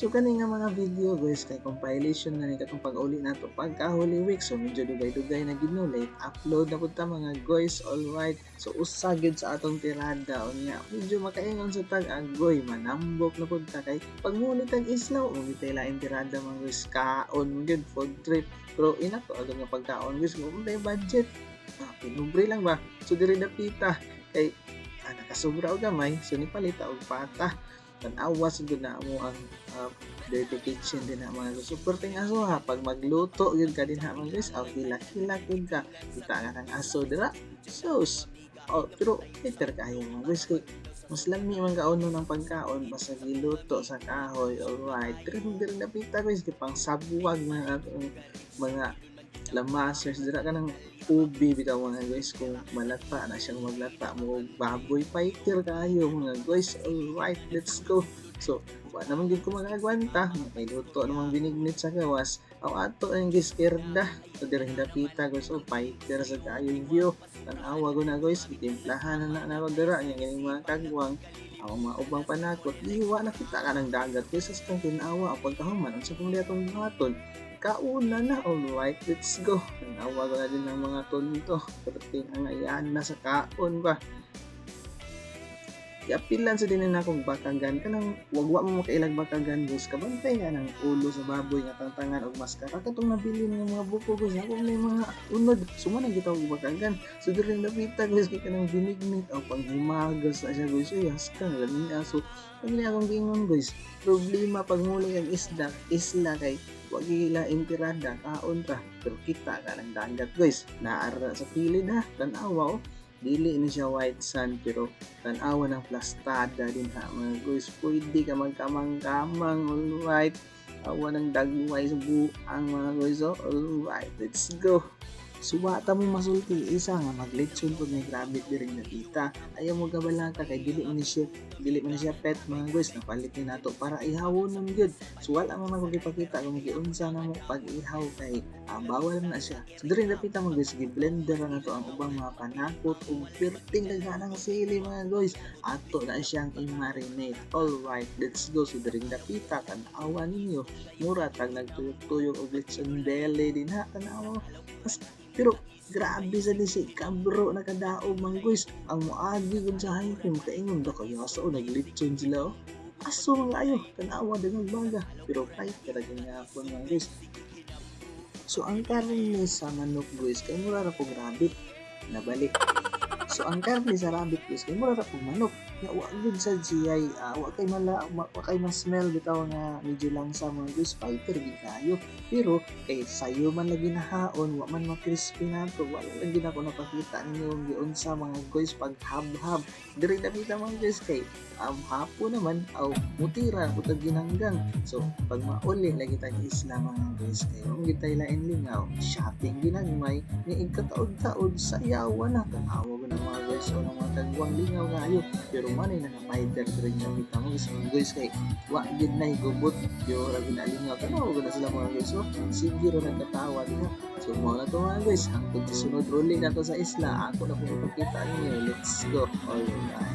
So kani nga mga video guys kay compilation na ni katong pag-uli nato pagka Holy Week so medyo dugay-dugay na gid late upload na pud ta mga guys all right so usa gid sa atong tirada unya medyo makaingon sa tag agoy manambok na pud ta kay pag ngunit ang islaw. Uli tay lain tirada mga guys kaon gid food trip. Pero ina to agad nga pagkaon guys may budget. Ah, pinubre lang ba? So diri dapita kay ah, nakasubra og gamay so ni palita og pata tanawa sigud na ang uh, dirty kitchen din na mga guys. Super aso ha pag magluto yun ka din ha mga guys. Aw hila-hila yun ka. Kita nga ng aso dira. Sus. Oh, pero better kayo mga guys kay mas lami man kaon ng pagkaon basta giluto sa kahoy alright pero diri na pita guys kay pang sabuwag mga mga lamasers dira ka ng ubi bitaw mga guys kung malata na siyang maglata. Mo baboy fighter kayo mga guys. Alright let's go. So wa naman gid ko magagwanta. May luto namang binignit sa gawas. Aw ato ang giskerda so diri dapita guys. Oh fighter sa kayo view. Tanawa ko na guys. Itimplahan na na dira. Nya mga kagwang ang mga ubang panakot iwa na kita ka ng dagat kaysa sa kang tinawa ang pagkahuman ang sa kong liatong buhaton kauna na alright let's go. Tanawa ko na din ng mga tonto perting ang ayan na sa kaon ba Iapilan sa din na akong bakagan kanang wagwa mo makailag bakagan guys kabantay nga ng ulo sa baboy nga tangtangan og maskara. Katong nabili ng mga buko guys ako may mga unod. Suma na kita og bakagan so diri napita guys kay kanang binignit o panghimagas na siya guys ay haskang lami aso. Pagli akong gingon guys problema pag muli ang isda isla kay wag gila intirada kaon ra. Pero kita ka ng dagat guys naara sa pilid ha? Tanawa oh dili ni siya white sand pero tanawa ng plastada din ha mga guys. Pwede ka magkamang-kamang alright. Awa ng dagway sa buang mga guys oh. Alright let's go Suwata mo masulti isa nga maglechon pag may grabe diring nakita. Ayaw mo gabalaka kay dili man siya dili man siya pet mga guys napalit ni nato para ihawon nam gyud. So wala man ako gipakita kung giunsa na mo pag ihaw kay ah, bawal na siya. So diri napita mo guys gi-blender na to ang ubang mga panakot ug perting daghanang sili mga guys. Ato na siyang i-marinate. Alright, let's go. So diri napita kan awa ninyo. Mura tag nagtuyok-tuyok og lechon belly din ha tanawa. Mas pero grabe sa ni si kabro nakadaog man guys. Ang muagi kun sa hiking kaingon da kayo? Aso naglitson sila oh. Aso mga ayo. Tanawa dengan baga pero kahit talaga nga ako guys. So ang karne sa manok guys kay mura ra po grabe. Nabalik so ang karne sa rabbit guys kay mura ra po manok. Nga wa gyud sa GI ah, wa kay mala wa, wa kay mas smell bitaw nga medyo lang sa mga guys fighter gid kayo pero kay sayo man lagi nahaon wa man ma-crispy nato wala lang gid ako napakita ninyo ang giunsa mga guys pag hab-hab. Diri napita mga guys kay um, hapo naman aw mutira butag ginanggang. So pag mauli lagi tag isla mga guys kay kung gitay lain lingaw. Shopping ginagmay ni igkataod-taod sa yawa na tanawa ko ng mga guys o ng mga tagwang lingaw ngayo pero manay na na-fighter diri napita mo. Guys mga guys kay wa gid na higubot. Yo ra ginalingaw tanawa ko na sila mga guys so sige ro nagkatawa diha so mo na to mga guys hangtod sa sunod uli na to sa isla. Ako na pumapakita ninyo. Let's go. Alright